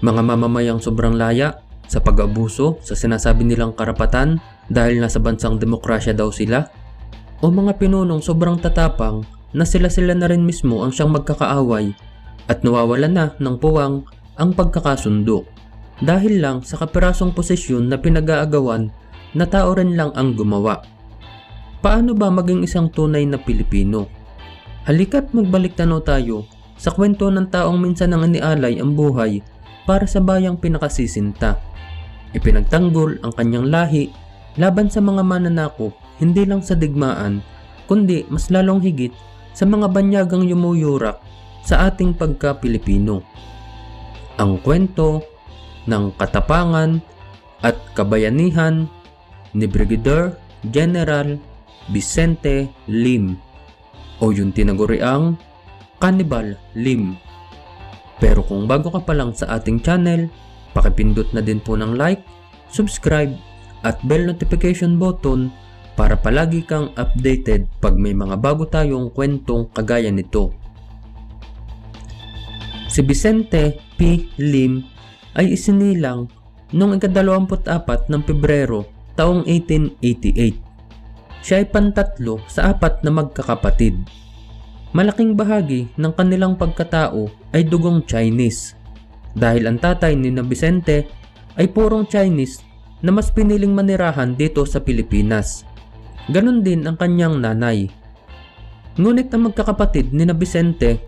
Mga mamamayang sobrang laya sa pag-abuso sa sinasabi nilang karapatan dahil nasa bansang demokrasya daw sila? O mga pinunong sobrang tatapang na sila-sila na rin mismo ang siyang magkakaaway at nawawala na ng puwang ang pagkakasundo dahil lang sa kapirasong posisyon na pinag-aagawan na tao rin lang ang gumawa. Paano ba maging isang tunay na Pilipino? Halika't magbalik tanaw tayo sa kwento ng taong minsan nang inialay ang buhay para sa bayang pinakasisinta. Ipinagtanggol ang kanyang lahi laban sa mga mananakop hindi lang sa digmaan kundi mas lalong higit sa mga banyagang yumuyurak sa ating pagka-Pilipino. Ang kwento ng katapangan at kabayanihan ni Brigadier General Vicente Lim o yung tinaguriang Cannibal Lim. Pero kung bago ka pa lang sa ating channel, pakipindot na din po ng like, subscribe at bell notification button para palagi kang updated pag may mga bago tayong kwentong kagaya nito. Si Vicente P. Lim ay isinilang noong ikadalawamput-apat ng Pebrero taong 1888. Siya ay pantatlo sa apat na magkakapatid. Malaking bahagi ng kanilang pagkatao ay dugong Chinese dahil ang tatay ni na Vicente ay purong Chinese na mas piniling manirahan dito sa Pilipinas. Ganon din ang kanyang nanay. Ngunit ang magkakapatid ni na Vicente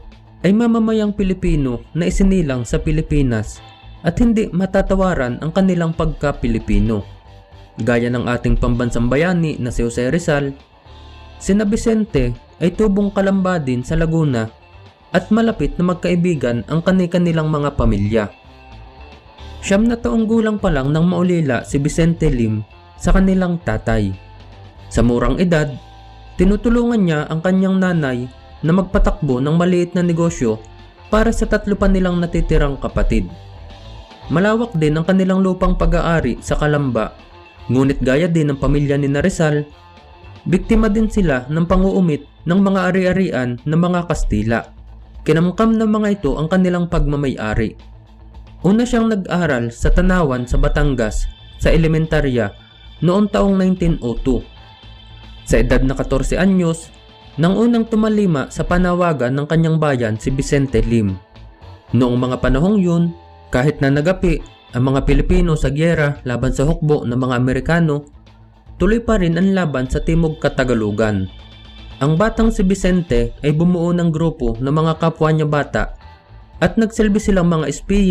ay mamamayang Pilipino na isinilang sa Pilipinas at hindi matatawaran ang kanilang pagka-Pilipino. Gaya ng ating pambansang bayani na si Jose Rizal, sina Vicente ay tubong kalamba din sa Laguna at malapit na magkaibigan ang kani-kanilang mga pamilya. Siyam na taong gulang pa lang nang maulila si Vicente Lim sa kanilang tatay. Sa murang edad, tinutulungan niya ang kanyang nanay na magpatakbo ng maliit na negosyo para sa tatlo pa nilang natitirang kapatid. Malawak din ang kanilang lupang pag-aari sa Kalamba, ngunit gaya din ng pamilya ni Rizal, biktima din sila ng panguumit ng mga ari-arian ng mga Kastila. Kinamkam ng mga ito ang kanilang pagmamayari. Una siyang nag-aral sa Tanawan sa Batangas sa elementarya noong taong 1902. Sa edad na 14 anyos, nang unang tumalima sa panawagan ng kanyang bayan si Vicente Lim. Noong mga panahong yun, kahit na nagapi ang mga Pilipino sa gyera laban sa hukbo ng mga Amerikano, tuloy pa rin ang laban sa Timog Katagalugan. Ang batang si Vicente ay bumuo ng grupo ng mga kapwa niya bata at nagsilbi silang mga espiya